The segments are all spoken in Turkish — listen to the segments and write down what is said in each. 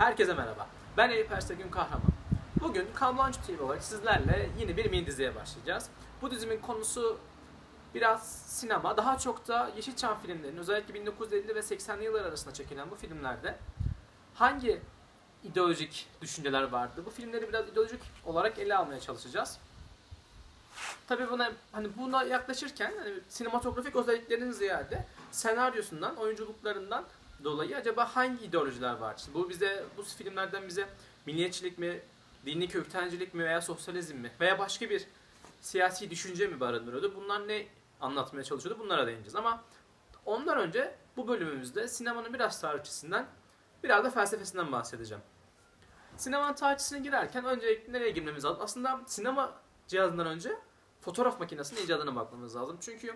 Herkese merhaba. Ben Eyüp Ersekün Kahraman. Bugün Kamlancı TV olarak sizlerle yeni bir mini diziye başlayacağız. Bu dizimin konusu biraz sinema, daha çok da Yeşilçam filmlerinin özellikle 1950 ve 80'li yıllar arasında çekilen bu filmlerde hangi ideolojik düşünceler vardı? Bu filmleri biraz ideolojik olarak ele almaya çalışacağız. Tabii buna hani buna yaklaşırken hani sinematografik özelliklerin ziyade senaryosundan, oyunculuklarından dolayı acaba hangi ideolojiler var? İşte bu bize bu filmlerden bize milliyetçilik mi, dini köktencilik mi veya sosyalizm mi veya başka bir siyasi düşünce mi barındırıyordu? Bunlar ne anlatmaya çalışıyordu? Bunlara değineceğiz ama ondan önce bu bölümümüzde sinemanın biraz tarihçisinden biraz da felsefesinden bahsedeceğim. Sinemanın tarihçisine girerken öncelikle nereye girmemiz lazım? Aslında sinema cihazından önce fotoğraf makinesinin icadına bakmamız lazım. Çünkü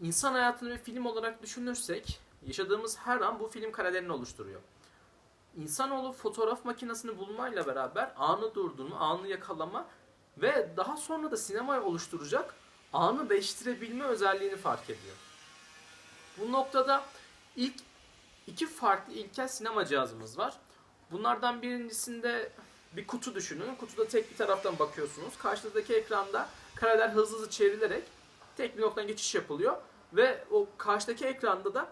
insan hayatını bir film olarak düşünürsek yaşadığımız her an bu film karelerini oluşturuyor. İnsanoğlu fotoğraf makinesini bulmayla beraber anı durduğunu, anı yakalama ve daha sonra da sinemayı oluşturacak anı değiştirebilme özelliğini fark ediyor. Bu noktada ilk iki farklı ilkel sinema cihazımız var. Bunlardan birincisinde bir kutu düşünün. Kutuda tek bir taraftan bakıyorsunuz. Karşıdaki ekranda kareler hızlı hızlı çevrilerek tek bir noktadan geçiş yapılıyor. Ve o karşıdaki ekranda da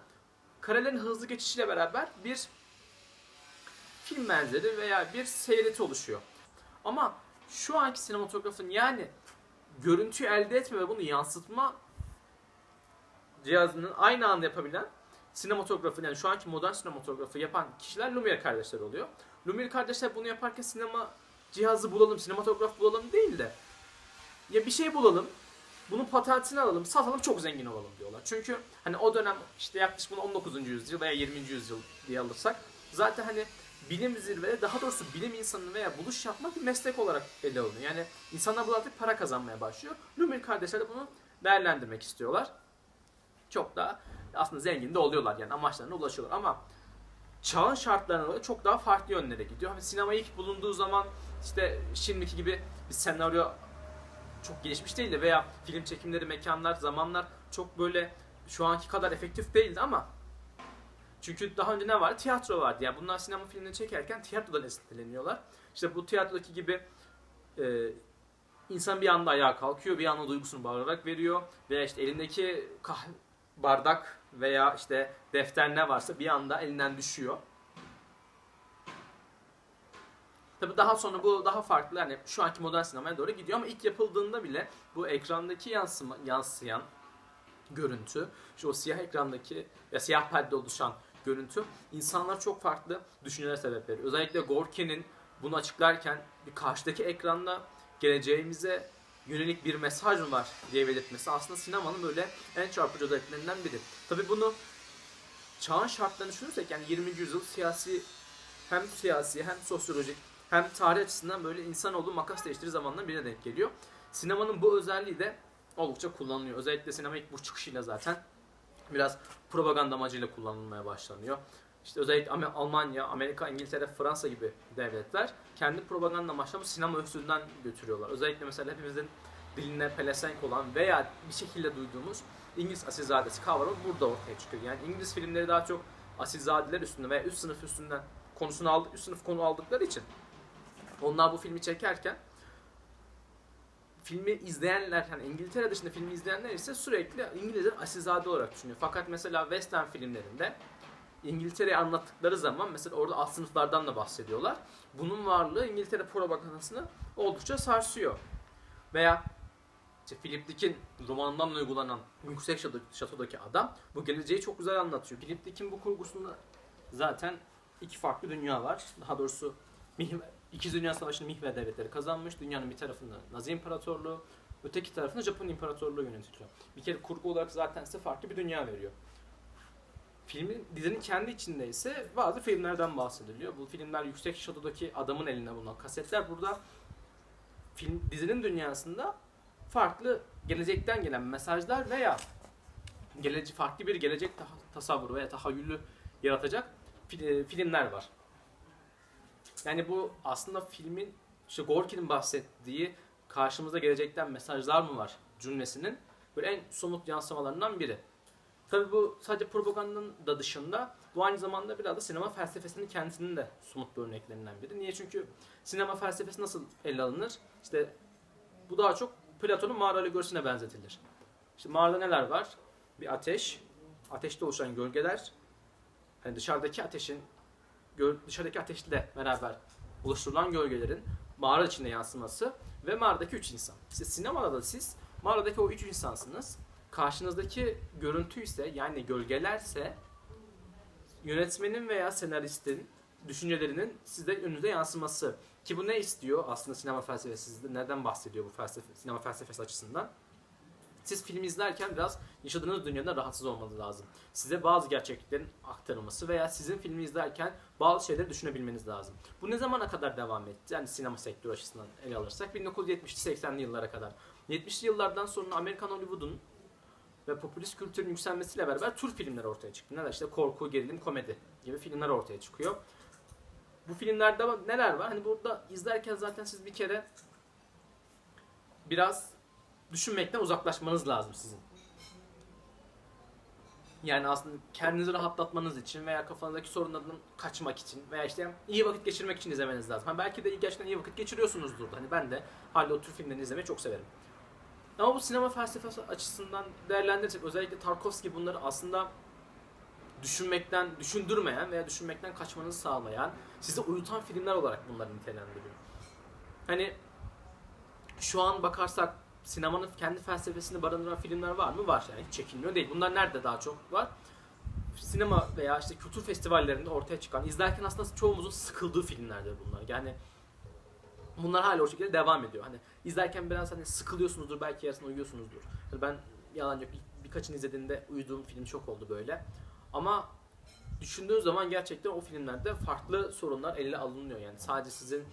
karelerin hızlı geçişiyle beraber bir film benzeri veya bir seyreti oluşuyor. Ama şu anki sinematografın yani görüntüyü elde etme ve bunu yansıtma cihazının aynı anda yapabilen sinematografı yani şu anki modern sinematografı yapan kişiler Lumière kardeşler oluyor. Lumière kardeşler bunu yaparken sinema cihazı bulalım, sinematograf bulalım değil de ya bir şey bulalım, bunun patentini alalım, satalım çok zengin olalım diyorlar. Çünkü hani o dönem işte yaklaşık bunu 19. yüzyıl veya 20. yüzyıl diye alırsak zaten hani bilim zirvede daha doğrusu bilim insanı veya buluş yapmak bir meslek olarak ele alınıyor. Yani insanlar bu artık para kazanmaya başlıyor. Lumière kardeşler de bunu değerlendirmek istiyorlar. Çok daha aslında zengin de oluyorlar yani amaçlarına ulaşıyorlar ama çağın şartlarına göre çok daha farklı yönlere gidiyor. Hani sinema ilk bulunduğu zaman işte şimdiki gibi bir senaryo çok gelişmiş değildi veya film çekimleri, mekanlar, zamanlar çok böyle şu anki kadar efektif değildi ama çünkü daha önce ne vardı? Tiyatro vardı. Yani bunlar sinema filmini çekerken tiyatrodan esinleniyorlar. İşte bu tiyatrodaki gibi e, insan bir anda ayağa kalkıyor, bir anda duygusunu bağırarak veriyor veya işte elindeki kah bardak veya işte defter ne varsa bir anda elinden düşüyor. Tabi daha sonra bu daha farklı yani şu anki modern sinemaya doğru gidiyor ama ilk yapıldığında bile bu ekrandaki yansıma, yansıyan görüntü, şu o siyah ekrandaki ya siyah perde oluşan görüntü insanlar çok farklı düşüncelere sebep veriyor. Özellikle Gorki'nin bunu açıklarken bir karşıdaki ekranda geleceğimize yönelik bir mesaj mı var diye belirtmesi aslında sinemanın böyle en çarpıcı özelliklerinden biri. Tabi bunu çağın şartlarını düşünürsek yani 20. yüzyıl siyasi hem siyasi hem sosyolojik hem tarih açısından böyle insanoğlu makas değiştirir zamandan birine denk geliyor. Sinemanın bu özelliği de oldukça kullanılıyor. Özellikle sinema ilk bu çıkışıyla zaten biraz propaganda amacıyla kullanılmaya başlanıyor. İşte özellikle Almanya, Amerika, İngiltere, Fransa gibi devletler kendi propaganda amaçlarını bu sinema üstünden götürüyorlar. Özellikle mesela hepimizin diline pelesenk olan veya bir şekilde duyduğumuz İngiliz asilzadesi kavramı burada ortaya çıkıyor. Yani İngiliz filmleri daha çok asilzadeler üstünde veya üst sınıf üstünden konusunu aldık, üst sınıf konu aldıkları için onlar bu filmi çekerken filmi izleyenler, yani İngiltere dışında filmi izleyenler ise sürekli İngilizler asilzade olarak düşünüyor. Fakat mesela western filmlerinde İngiltere'yi anlattıkları zaman mesela orada alt sınıflardan da bahsediyorlar. Bunun varlığı İngiltere propagandasını oldukça sarsıyor. Veya işte Philip Dick'in romanından uygulanan Yüksek Şato- Şato'daki adam bu geleceği çok güzel anlatıyor. Philip Dick'in bu kurgusunda zaten iki farklı dünya var. Daha doğrusu Mihver, İki Dünya Savaşı'nı Mihver devletleri kazanmış. Dünyanın bir tarafında Nazi İmparatorluğu, öteki tarafında Japon İmparatorluğu yönetiliyor. Bir kere kurgu olarak zaten size farklı bir dünya veriyor. Filmin, dizinin kendi içinde ise bazı filmlerden bahsediliyor. Bu filmler Yüksek Şato'daki adamın elinde bulunan kasetler. Burada film, dizinin dünyasında farklı gelecekten gelen mesajlar veya gelece, farklı bir gelecek ta- tasavvuru veya tahayyülü yaratacak fil- filmler var. Yani bu aslında filmin işte Gorki'nin bahsettiği karşımıza gelecekten mesajlar mı var cümlesinin böyle en somut yansımalarından biri. Tabii bu sadece propagandanın da dışında bu aynı zamanda biraz da sinema felsefesinin kendisinin de somut bir örneklerinden biri. Niye? Çünkü sinema felsefesi nasıl ele alınır? İşte bu daha çok Platon'un mağara alegorisiine benzetilir. İşte mağarada neler var? Bir ateş, ateşte oluşan gölgeler, hani dışarıdaki ateşin dışarıdaki ateşle beraber oluşturulan gölgelerin mağara içinde yansıması ve mağaradaki üç insan. İşte sinemada da siz mağaradaki o üç insansınız. Karşınızdaki görüntü ise yani gölgelerse yönetmenin veya senaristin düşüncelerinin sizde önünüze yansıması. Ki bu ne istiyor aslında sinema felsefesi? Nereden bahsediyor bu felsefe, sinema felsefesi açısından? Siz film izlerken biraz yaşadığınız dünyada rahatsız olmanız lazım. Size bazı gerçekliklerin aktarılması veya sizin filmi izlerken bazı şeyleri düşünebilmeniz lazım. Bu ne zamana kadar devam etti? Yani sinema sektörü açısından ele alırsak 1970'li 80'li yıllara kadar. 70'li yıllardan sonra Amerikan Hollywood'un ve popülist kültürün yükselmesiyle beraber tür filmler ortaya çıktı. Neler işte korku, gerilim, komedi gibi filmler ortaya çıkıyor. Bu filmlerde neler var? Hani burada izlerken zaten siz bir kere biraz düşünmekten uzaklaşmanız lazım sizin. Yani aslında kendinizi rahatlatmanız için veya kafanızdaki sorunlardan kaçmak için veya işte iyi vakit geçirmek için izlemeniz lazım. Hani belki de gerçekten iyi vakit geçiriyorsunuzdur. Hani ben de hala o tür filmlerini izlemeyi çok severim. Ama bu sinema felsefesi açısından değerlendirirsek özellikle Tarkovski bunları aslında düşünmekten, düşündürmeyen veya düşünmekten kaçmanızı sağlayan, sizi uyutan filmler olarak bunları nitelendiriyor. Hani şu an bakarsak sinemanın kendi felsefesini barındıran filmler var mı? Var yani hiç çekilmiyor değil. Bunlar nerede daha çok var? Sinema veya işte kültür festivallerinde ortaya çıkan, izlerken aslında çoğumuzun sıkıldığı filmlerdir bunlar. Yani bunlar hala o şekilde devam ediyor. Hani izlerken biraz hani sıkılıyorsunuzdur, belki yarısında uyuyorsunuzdur. Hani ben yalan yok bir- birkaçını izlediğimde uyuduğum film çok oldu böyle. Ama düşündüğün zaman gerçekten o filmlerde farklı sorunlar ele alınıyor. Yani sadece sizin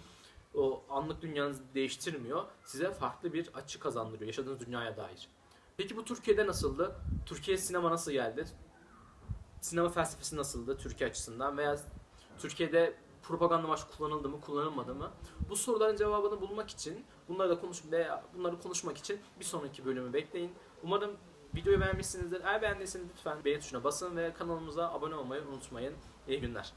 o anlık dünyanızı değiştirmiyor. Size farklı bir açı kazandırıyor yaşadığınız dünyaya dair. Peki bu Türkiye'de nasıldı? Türkiye sinema nasıl geldi? Sinema felsefesi nasıldı Türkiye açısından veya Türkiye'de propaganda amaçlı kullanıldı mı, kullanılmadı mı? Bu soruların cevabını bulmak için, bunları da konuş veya bunları konuşmak için bir sonraki bölümü bekleyin. Umarım videoyu beğenmişsinizdir. Eğer beğendiyseniz lütfen beğen tuşuna basın ve kanalımıza abone olmayı unutmayın. İyi günler.